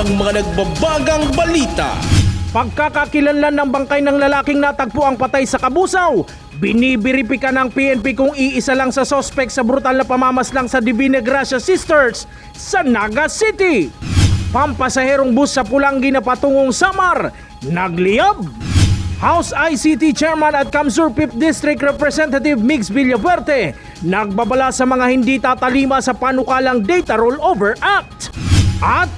ng mga nagbabagang balita. Pagkakakilanlan ng bangkay ng lalaking natagpo ang patay sa Kabusaw, binibiripika ng PNP kung iisa lang sa sospek sa brutal na pamamaslang sa Divina Gracia Sisters sa Naga City. Pampasaherong bus sa Pulanggi na patungong Samar, nagliyab. House ICT Chairman at Kamsur 5th District Representative Mix Villaverde nagbabala sa mga hindi tatalima sa panukalang Data Rollover Act. At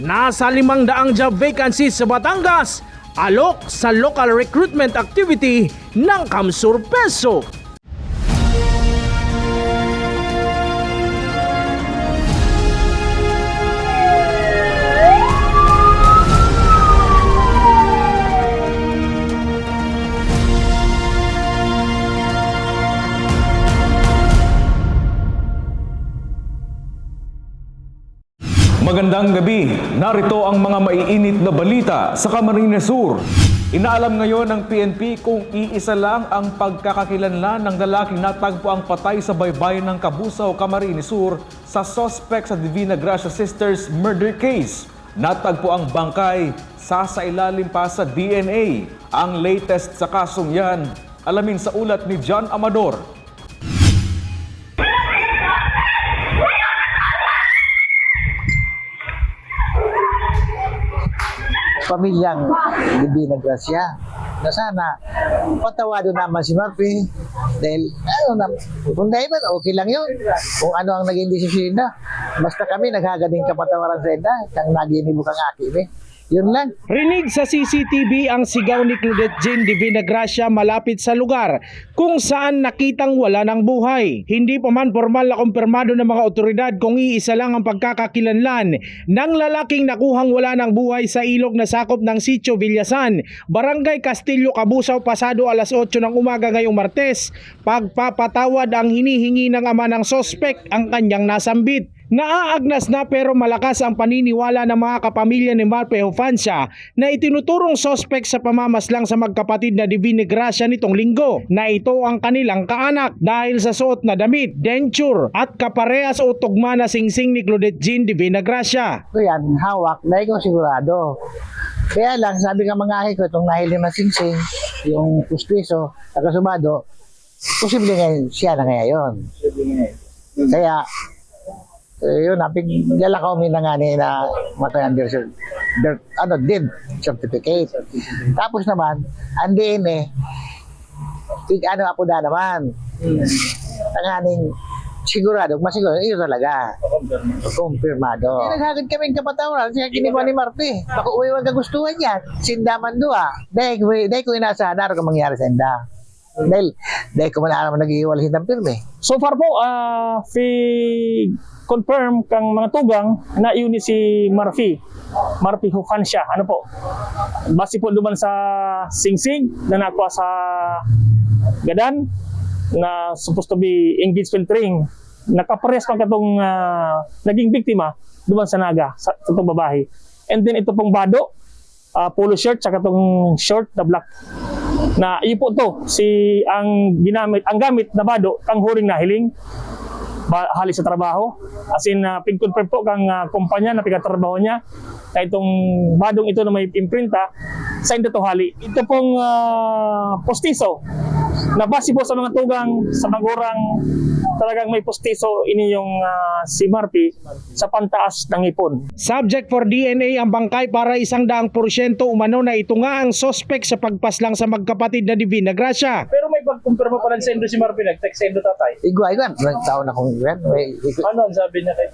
nasa limang daang job vacancies sa Batangas, alok sa local recruitment activity ng Kamsur Magandang gabi. Narito ang mga maiinit na balita sa Camarines Sur. Inaalam ngayon ng PNP kung iisa lang ang pagkakakilanlan ng lalaking natagpo ang patay sa baybayin ng Kabusaw, Camarines Sur sa suspect sa Divina Gracia Sisters murder case. Natagpo ang bangkay sa sa ilalim pa sa DNA. Ang latest sa kasong yan, alamin sa ulat ni John Amador. Pamilyang Divina Gracia. Na sana patawado naman si Murphy. Dahil ano na, kung dahil man, okay lang yun. Kung ano ang naging desisyon na. Basta kami naghagaling kapatawaran sa enda kang naginibok ang akin eh yun lang Rinig sa CCTV ang sigaw ni Claudette Jean Divina Gracia malapit sa lugar kung saan nakitang wala ng buhay. Hindi pa man formal na kumpirmado ng mga otoridad kung iisa lang ang pagkakakilanlan ng lalaking nakuhang wala ng buhay sa ilog na sakop ng Sitio Villasan, Barangay Castillo, Cabusaw, pasado alas 8 ng umaga ngayong Martes. Pagpapatawad ang hinihingi ng ama ng sospek ang kanyang nasambit. Naaagnas na pero malakas ang paniniwala ng mga kapamilya ni Marpe Hofancia na itinuturong sospek sa pamamaslang sa magkapatid na Divine Gracia nitong linggo na ito ang kanilang kaanak dahil sa suot na damit, denture at kaparehas o tugma na singsing ni Claudette Jean Divina Gracia. ko yan hawak na ikaw sigurado kaya lang sabi nga mga ahi ko itong nahiling na singsing yung pustiso nakasumado posible nga siya na nga yun kaya yun, napig lalakaw mi na nga ni na matayan birth, birth, ano, dead certificate. Tapos naman, ang DNA, tig ano ako na naman. Tanganing sigurado, masigurado, iyo talaga. Kumpirmado. Naghagad kaming kapatawaran, siya kiniba ni Marte. Baka uwi wag kagustuhan yan. Sindaman doa. Dahil, dahil ko inaasahan na ka mangyari sa inda. Dahil, dahil ko man naman nag-iwalhin ng pirme. So far po, ah fi confirm kang mga tugang na yun si Murphy. Murphy Hufansya. Ano po? Base po duman sa singsing na nakuha sa gadan na supposed to be engagement ring. Nakapares pa katong ah, naging biktima duman sa naga, sa, sa itong babae. And then ito pong bado, ah, polo shirt, saka itong short na black. Na iyo po to si ang ginamit ang gamit na bado kang huring nahiling hali sa trabaho. As in uh, pig-confirm po kang uh, kumpanya na pigkatrabaho niya na itong badong ito na may imprinta sa ito hali. Ito pong uh, postiso na base po sa mga tugang sa magurang talagang may postiso ini yung uh, si Marpi sa pantaas ng ipon Subject for DNA ang bangkay para isang daang porsyento umano na ito nga ang sospek sa pagpaslang sa magkapatid na Divina Gracia. pero may pagkumpirma pa rin sendo si Marpi nag-text sendo tatay Igwa, igwa. Nagtaon akong igwa. Ano ang sabi niya kay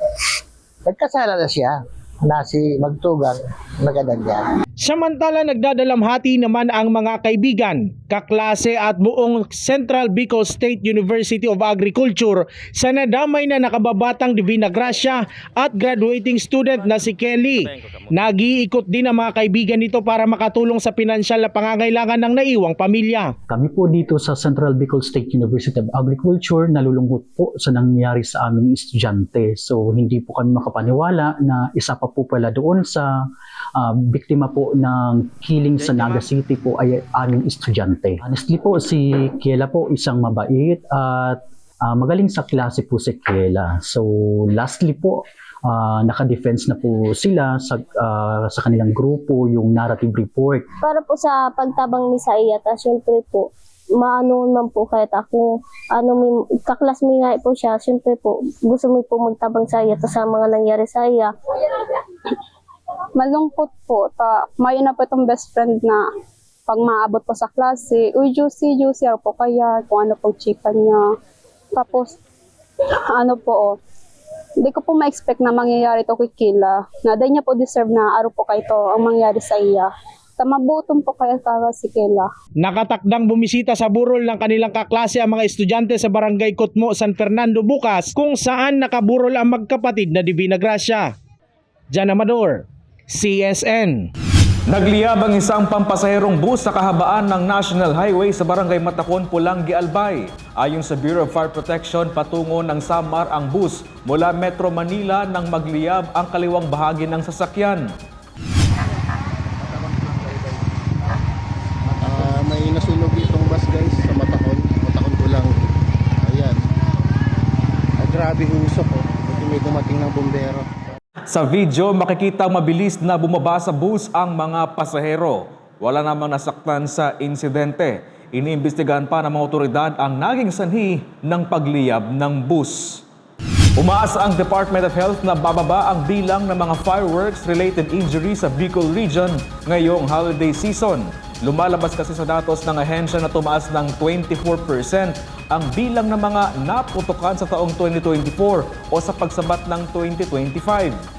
Nagkasala na siya na si Magtugang nagadan niya. Samantala nagdadalamhati naman ang mga kaibigan, kaklase at buong Central Bicol State University of Agriculture sa nadamay na nakababatang Divina Gracia at graduating student na si Kelly. Nag-iikot din ang mga kaibigan nito para makatulong sa pinansyal na pangangailangan ng naiwang pamilya. Kami po dito sa Central Bicol State University of Agriculture nalulungkot po sa nangyari sa aming estudyante. So hindi po kami makapaniwala na isa pa po pala doon sa ah, biktima po ng killing sa Naga City po ay aming estudyante. Honestly po si Kiela po isang mabait at ah, magaling sa klase po si Kiela. So lastly po ah, naka-defense na po sila sa, ah, sa kanilang grupo, yung narrative report. para po sa pagtabang ni Saya, ta syempre po, maano man po kahit ako, ano, may, kaklas mi nga po siya, syempre po, gusto mo po magtabang sa iya, sa mga nangyari sa iya. Malungkot po. Ta, may na po itong best friend na pag maabot po sa klase, uy, juicy, juicy, ano po kaya, kung ano pong chika niya. Tapos, ano po, oh, hindi ko po ma-expect na mangyayari to kay Kila. Na dahil niya po deserve na araw po kayo to ang mangyari sa iya. Ta mabuton po kaya para si Kila. Nakatakdang bumisita sa burol ng kanilang kaklase ang mga estudyante sa Barangay Kutmo, San Fernando bukas kung saan nakaburol ang magkapatid na Divina Gracia. Jan Amador, CSN. Nagliyab ang isang pampasaherong bus sa kahabaan ng National Highway sa Barangay Matacon, Pulangi, Albay. Ayon sa Bureau of Fire Protection, patungo ng Samar ang bus mula Metro Manila nang magliyab ang kaliwang bahagi ng sasakyan. Ah, may nasunog itong bus guys sa Matakon. Matakon ko lang. Ayan. Ah, grabe usok oh. Buti may dumating ng bumbero. Sa video, makikita mabilis na bumaba sa bus ang mga pasahero. Wala namang nasaktan sa insidente. Iniimbestigahan pa ng mga otoridad ang naging sanhi ng pagliyab ng bus. Umaasa ang Department of Health na bababa ang bilang ng mga fireworks-related injuries sa Bicol Region ngayong holiday season. Lumalabas kasi sa datos ng ahensya na tumaas ng 24% ang bilang ng mga naputukan sa taong 2024 o sa pagsabat ng 2025.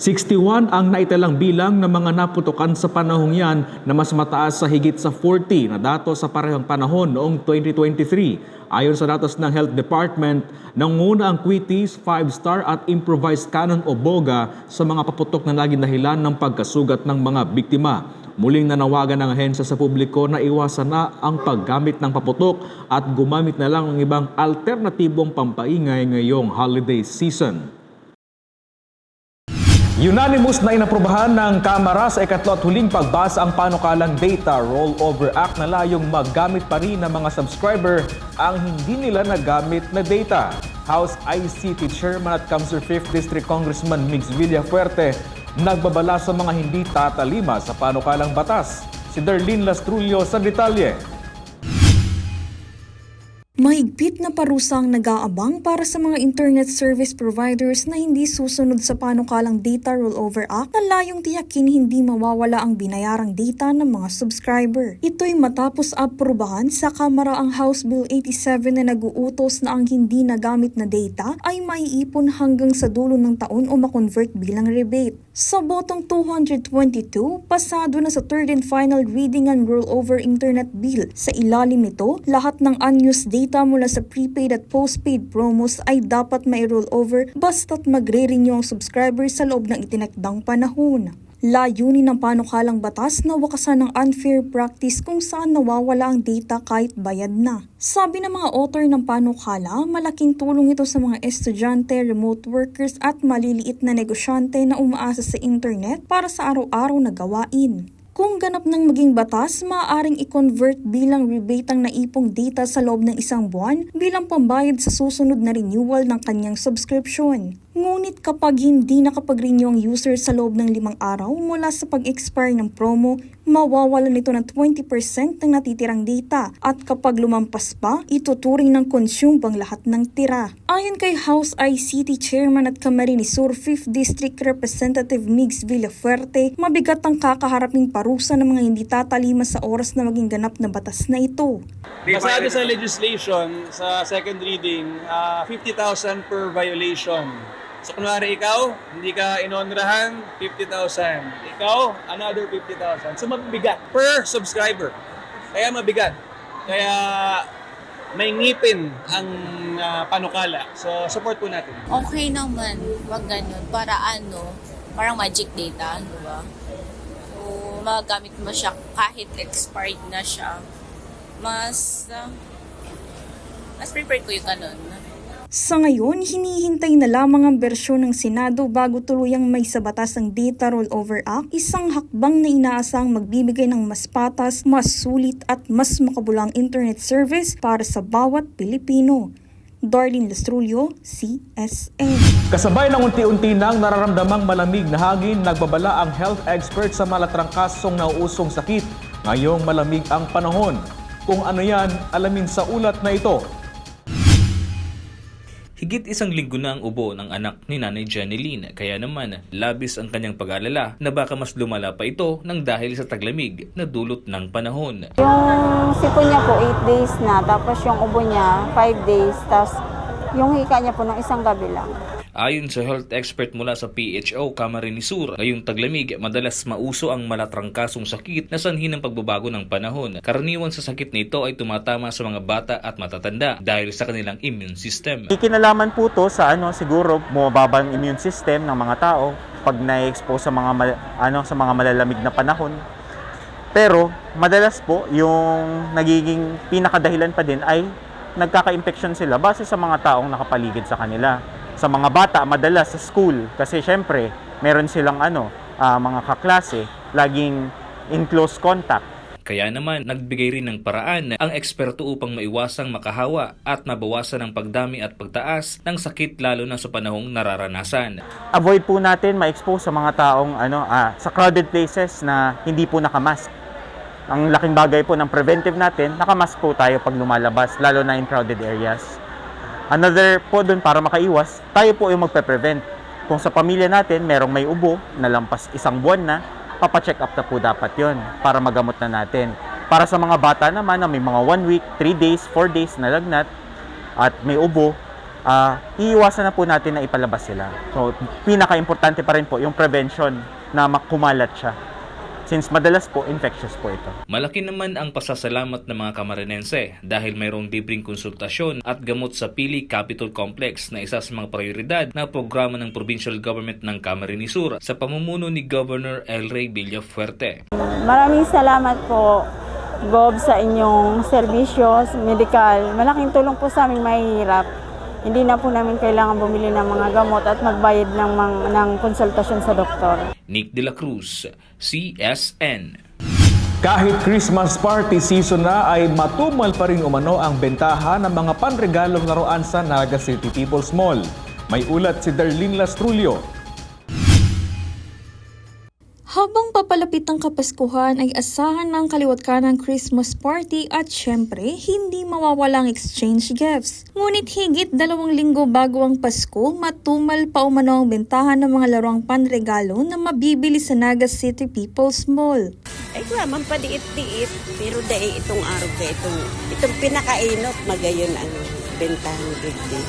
61 ang naitalang bilang ng mga naputukan sa panahong yan na mas mataas sa higit sa 40 na datos sa parehong panahon noong 2023. Ayon sa datos ng Health Department, nanguna ang Quitis, 5-star at improvised cannon o boga sa mga paputok na naging dahilan ng pagkasugat ng mga biktima. Muling nanawagan ng ahensya sa publiko na iwasan na ang paggamit ng paputok at gumamit na lang ng ibang alternatibong pampaingay ngayong holiday season. Unanimous na inaprubahan ng Kamara sa ikatlo at huling pagbasa ang panukalang Data Rollover Act na layong maggamit pa rin ng mga subscriber ang hindi nila nagamit na data. House ICT Chairman at Kamsur 5th District Congressman Migs Villafuerte nagbabala sa mga hindi tatalima sa panukalang batas. Si Darlene Lastrullo sa detalye. Mahigpit na parusa ang nag-aabang para sa mga internet service providers na hindi susunod sa panukalang Data Rollover Act na layong tiyakin hindi mawawala ang binayarang data ng mga subscriber. Ito'y matapos aprubahan sa Kamara ang House Bill 87 na nag-uutos na ang hindi nagamit na data ay maiipon hanggang sa dulo ng taon o makonvert bilang rebate. Sa botong 222, pasado na sa third and final reading ang rollover internet bill. Sa ilalim nito, lahat ng unused data mula sa prepaid at postpaid promos ay dapat may rollover basta't magre-renew ang subscriber sa loob ng itinakdang panahon. Layunin ng panukalang batas na wakasan ng unfair practice kung saan nawawala ang data kahit bayad na. Sabi ng mga author ng panukala, malaking tulong ito sa mga estudyante, remote workers at maliliit na negosyante na umaasa sa internet para sa araw-araw na gawain. Kung ganap ng maging batas, maaaring i-convert bilang rebate ang naipong data sa loob ng isang buwan bilang pambayad sa susunod na renewal ng kanyang subscription. Ngunit kapag hindi nakapag-renew ang user sa loob ng limang araw mula sa pag-expire ng promo, mawawalan nito ng 20% ng natitirang data at kapag lumampas pa, ituturing ng consume ang lahat ng tira. Ayon kay House ICT Chairman at Camarines Sur 5th District Representative Migs Villafuerte, mabigat ang kakaharaping parusa ng mga hindi tatalima sa oras na maging ganap na batas na ito. Basado sa legislation, sa second reading, ah, 50,000 per violation. So kunwari ikaw, hindi ka inonrahan, 50,000. Ikaw, another 50,000. So mabigat per subscriber. Kaya mabigat. Kaya may ngipin ang ah, panukala. So support po natin. okay naman, wag ganun. Para ano, parang magic data, di ba? So, magagamit mo siya kahit expired na siya. Mas, ah, mas prefer ko yung ganun. Sa ngayon, hinihintay na lamang ang bersyon ng Senado bago tuluyang may sa batas ang Data Rollover Act, isang hakbang na inaasang magbibigay ng mas patas, mas sulit at mas makabulang internet service para sa bawat Pilipino. Darlene Lastrulio, CSN. Kasabay ng unti-unti nang nararamdamang malamig na hangin, nagbabala ang health expert sa malatrangkasong nauusong sakit. Ngayong malamig ang panahon. Kung ano yan, alamin sa ulat na ito. Higit isang linggo na ang ubo ng anak ni Nanay Janeline kaya naman labis ang kanyang pag-alala na baka mas lumala pa ito nang dahil sa taglamig na dulot ng panahon. Yung sipon niya po 8 days na, tapos yung ubo niya 5 days, tapos yung hika niya po ng isang gabi lang. Ayon sa health expert mula sa PHO Camarines Sur, ngayong taglamig madalas mauso ang malatrangkasong sakit na sanhi ng pagbabago ng panahon. Karaniwan sa sakit nito ay tumatama sa mga bata at matatanda dahil sa kanilang immune system. Ikinalaman po to sa ano siguro bumababa ang immune system ng mga tao pag na-expose sa mga mal- ano sa mga malalamig na panahon. Pero madalas po yung nagiging pinakadahilan pa din ay nagkaka-infection sila base sa mga taong nakapaligid sa kanila. Sa mga bata madalas sa school kasi syempre meron silang ano ah, mga kaklase laging in close contact Kaya naman nagbigay rin ng paraan ang eksperto upang maiwasang makahawa at mabawasan ang pagdami at pagtaas ng sakit lalo na sa panahong nararanasan. avoid po natin ma-expose sa mga taong ano ah, sa crowded places na hindi po nakamask. Ang laking bagay po ng preventive natin, nakamask po tayo pag lumalabas, lalo na in crowded areas. Another po doon para makaiwas, tayo po yung magpe-prevent. Kung sa pamilya natin merong may ubo na lampas isang buwan na, papacheck up na po dapat yon para magamot na natin. Para sa mga bata naman na may mga 1 week, 3 days, 4 days na lagnat at may ubo, ah iiwasan na po natin na ipalabas sila. So, pinaka-importante pa rin po yung prevention na makumalat siya. Since madalas po, infectious po ito. Malaki naman ang pasasalamat ng mga Kamarinense dahil mayroong libreng konsultasyon at gamot sa Pili Capital Complex na isa sa mga prioridad na programa ng provincial government ng Camarines Sur sa pamumuno ni Governor El Rey Villafuerte. Maraming salamat po, Gob, sa inyong servisyo, medical. Malaking tulong po sa aming mahihirap. Hindi na po namin kailangan bumili ng mga gamot at magbayad ng, mga, ng konsultasyon sa doktor. Nick De La Cruz, CSN. Kahit Christmas party season na ay matumal pa rin umano ang bentahan ng mga panregalong laruan sa Naga City People's Mall. May ulat si Darlene Lastrulio. Habang papalapit ang Kapaskuhan ay asahan ng kaliwat ka ng Christmas party at syempre hindi mawawala ang exchange gifts. Ngunit higit dalawang linggo bago ang Pasko, matumal pa umano ang bentahan ng mga laruang panregalo na mabibili sa Naga City People's Mall. Ay, kaya man padiit-diit. Pero dahil itong araw ka, itong, itong pinakainot, magayon ang bentahan gigdi.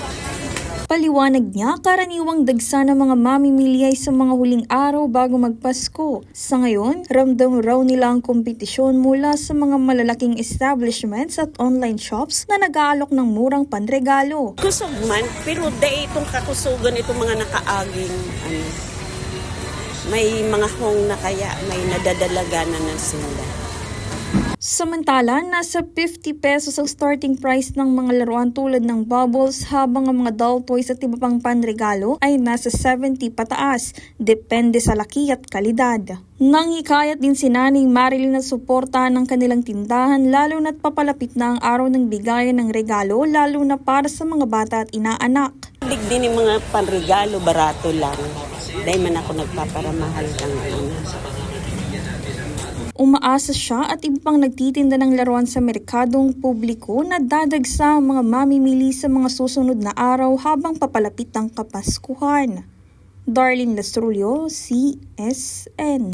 Paliwanag niya, karaniwang dagsa ng mga mamimili ay sa mga huling araw bago magpasko. Sa ngayon, ramdam raw nila ang kompetisyon mula sa mga malalaking establishments at online shops na nag-aalok ng murang panregalo. Kusog man, pero dahil itong kakusugan, itong mga nakaaging, ano, may mga hong na kaya may nadadalaga na na sila. Samantala, nasa 50 pesos ang starting price ng mga laruan tulad ng bubbles habang ang mga doll toys at iba pang panregalo ay nasa 70 pataas, depende sa laki at kalidad. Nanghikayat din si Naning Marilyn na suportahan ng kanilang tindahan lalo na't papalapit na ang araw ng bigayan ng regalo lalo na para sa mga bata at inaanak. Dig din yung mga panregalo, barato lang. Dahil man ako nagpaparamahal ng ano. Umaasa siya at iba pang nagtitinda ng laruan sa merkadong publiko na dadagsa ang mga mamimili sa mga susunod na araw habang papalapit ang Kapaskuhan. Darlene Lastrulio, CSN.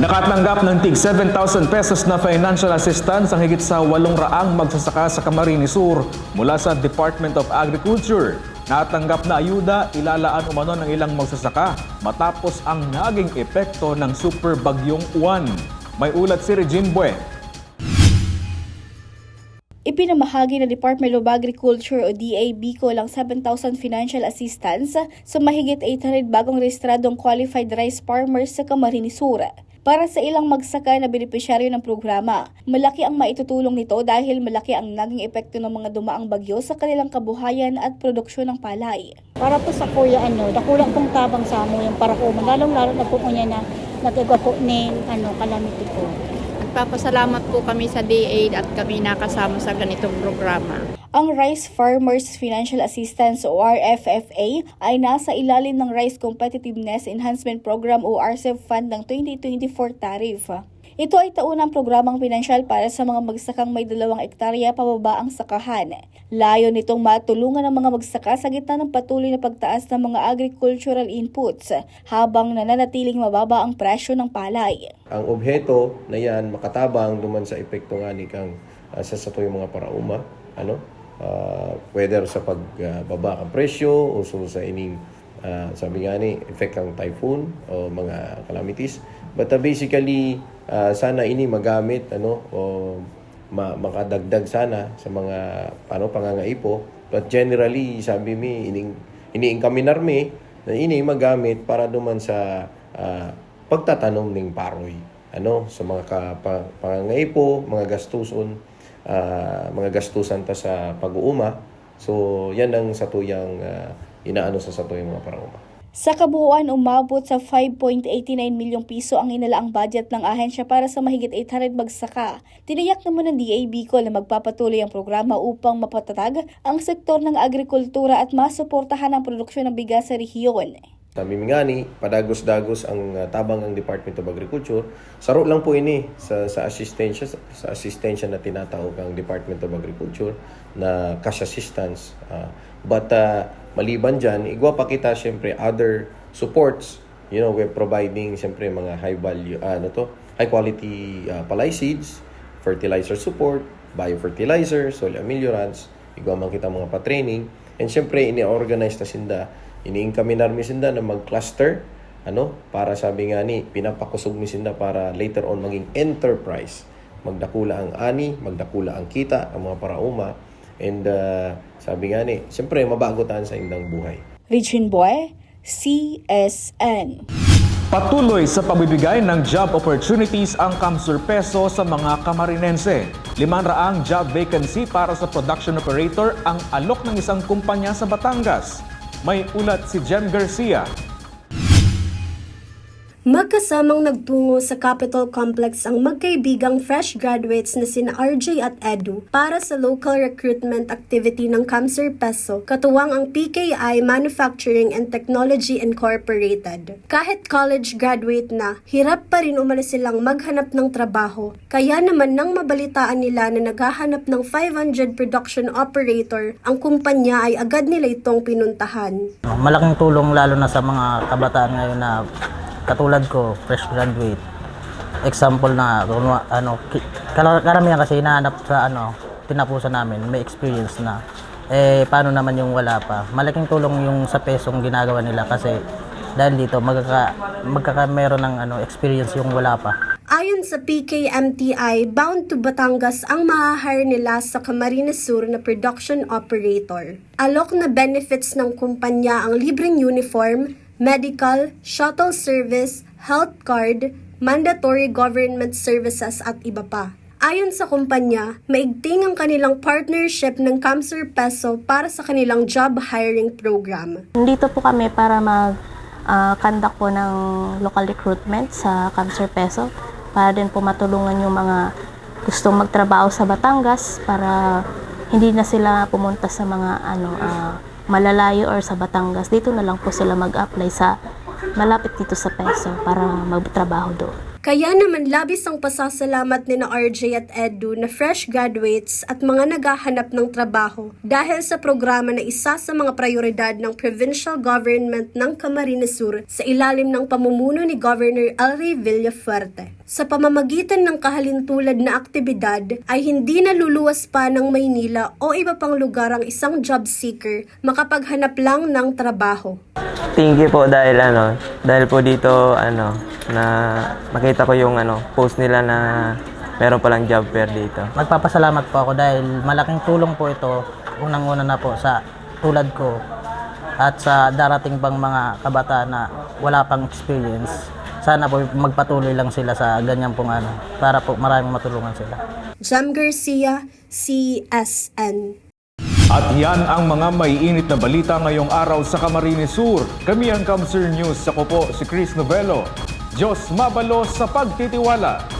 Nakatanggap ng tig 7,000 pesos na financial assistance ang higit sa 800 magsasaka sa Camarines Sur mula sa Department of Agriculture. Natanggap na ayuda, ilalaan umano ng ilang magsasaka matapos ang naging epekto ng super bagyong Juan. May ulat si Regine Bue. Ipinamahagi ng Department of Agriculture o DAB ko lang 7,000 financial assistance sa mahigit 800 bagong rehistradong qualified rice farmers sa Camarines Sur. Para sa ilang magsaka na benepisyaryo ng programa, malaki ang maitutulong nito dahil malaki ang naging epekto ng mga dumaang bagyo sa kanilang kabuhayan at produksyon ng palay. Para po sa kuya ano, dakulang pong tabang sa amo yung para ko, lalong lalo na po niya na natiga po ni ano, calamity po. Nagpapasalamat po kami sa DA at kami nakasama sa ganitong programa. Ang Rice Farmers Financial Assistance o RFFA ay nasa ilalim ng Rice Competitiveness Enhancement Program o RCEP Fund ng 2024 tariff. Ito ay taunang programang pinansyal para sa mga magsakang may dalawang ektarya pababa ang sakahan. Layo nitong matulungan ang mga magsaka sa gitna ng patuloy na pagtaas ng mga agricultural inputs habang nananatiling mababa ang presyo ng palay. Ang obheto na yan makatabang duman sa epekto nga ni kang uh, sa sato yung mga parauma, ano? Uh, whether sa pagbaba ang presyo o so sa ining uh, sabi nga ni effect ng typhoon o mga calamities. But uh, basically uh, sana ini magamit ano o ma- makadagdag sana sa mga ano pangangaipo. But generally sabi mi ining iniing kami narmi na ini magamit para duman sa uh, pagtatanom ng paroy ano sa mga ka, pa, pangangaipo, mga gastuson, ah, mga gastusan ta sa pag-uuma. So yan ang satuyang uh, inaano sa satuyang mga parauma. Sa kabuuan, umabot sa 5.89 milyong piso ang inalaang budget ng ahensya para sa mahigit 800 magsaka. Tiniyak naman ng DAB ko na magpapatuloy ang programa upang mapatatag ang sektor ng agrikultura at masuportahan ang produksyon ng bigas sa rehiyon. Sabi mi nga ni, padagos-dagos ang uh, tabang ng Department of Agriculture. Saro lang po ini sa, sa assistensya sa assistensya na tinatawag ang Department of Agriculture na cash assistance. Uh, but uh, maliban dyan, igwa pa kita siyempre other supports. You know, we're providing siyempre mga high value, uh, ano to, high quality uh, palay seeds, fertilizer support, biofertilizer, soil ameliorants, igwa man kita mga pa-training. And siyempre, ini-organize na sinda iniing kami narmi sinda na mag-cluster ano para sabi nga ni pinapakusog mi sinda para later on maging enterprise magdakula ang ani magdakula ang kita ang mga parauma and uh, sabi nga ni siyempre mabagotan sa indang buhay Regine Boy, CSN. Patuloy sa pagbibigay ng job opportunities ang Kamsur Peso sa mga Kamarinense. Liman raang job vacancy para sa production operator ang alok ng isang kumpanya sa Batangas. May ulat si Jem Garcia. Magkasamang nagtungo sa Capitol Complex ang magkaibigang fresh graduates na sina RJ at Edu para sa local recruitment activity ng Kamsur Peso, katuwang ang PKI Manufacturing and Technology Incorporated. Kahit college graduate na, hirap pa rin umalis silang maghanap ng trabaho, kaya naman nang mabalitaan nila na naghahanap ng 500 production operator, ang kumpanya ay agad nila itong pinuntahan. Malaking tulong lalo na sa mga kabataan ngayon na katulad ko, fresh graduate. Example na ano karamihan kasi hinahanap sa ano tinapusan namin, may experience na. Eh paano naman yung wala pa? Malaking tulong yung sa pesong ginagawa nila kasi dahil dito magkaka magkaka meron ng ano experience yung wala pa. Ayon sa PKMTI, bound to Batangas ang mahahire nila sa Camarines Sur na production operator. Alok na benefits ng kumpanya ang libreng uniform, medical, shuttle service, health card, mandatory government services at iba pa. Ayon sa kumpanya, maigting ang kanilang partnership ng Kamsur Peso para sa kanilang job hiring program. Nandito po kami para mag ah, conduct po ng local recruitment sa Camsur Peso para din po matulungan yung mga gustong magtrabaho sa Batangas para hindi na sila pumunta sa mga ano ah, malalayo or sa Batangas. Dito na lang po sila mag-apply sa malapit dito sa Peso para magtrabaho doon. Kaya naman labis ang pasasalamat ni na RJ at Edu na fresh graduates at mga naghahanap ng trabaho dahil sa programa na isa sa mga prioridad ng provincial government ng Camarines Sur sa ilalim ng pamumuno ni Governor Elry Villafuerte. Sa pamamagitan ng kahalintulad na aktibidad ay hindi naluluwas pa ng Maynila o iba pang lugar ang isang job seeker makapaghanap lang ng trabaho. Thank you po dahil ano, dahil po dito ano na makita ko yung ano post nila na meron palang job fair dito. Magpapasalamat po ako dahil malaking tulong po ito unang-una na po sa tulad ko at sa darating pang mga kabataan na wala pang experience. Sana po magpatuloy lang sila sa ganyan pong ano para po maraming matulungan sila. Jam Garcia, CSN. At yan ang mga maiinit na balita ngayong araw sa Camarines Sur. Kami ang Kamsur News. Ako po si Chris Novello. Diyos mabalo sa pagtitiwala.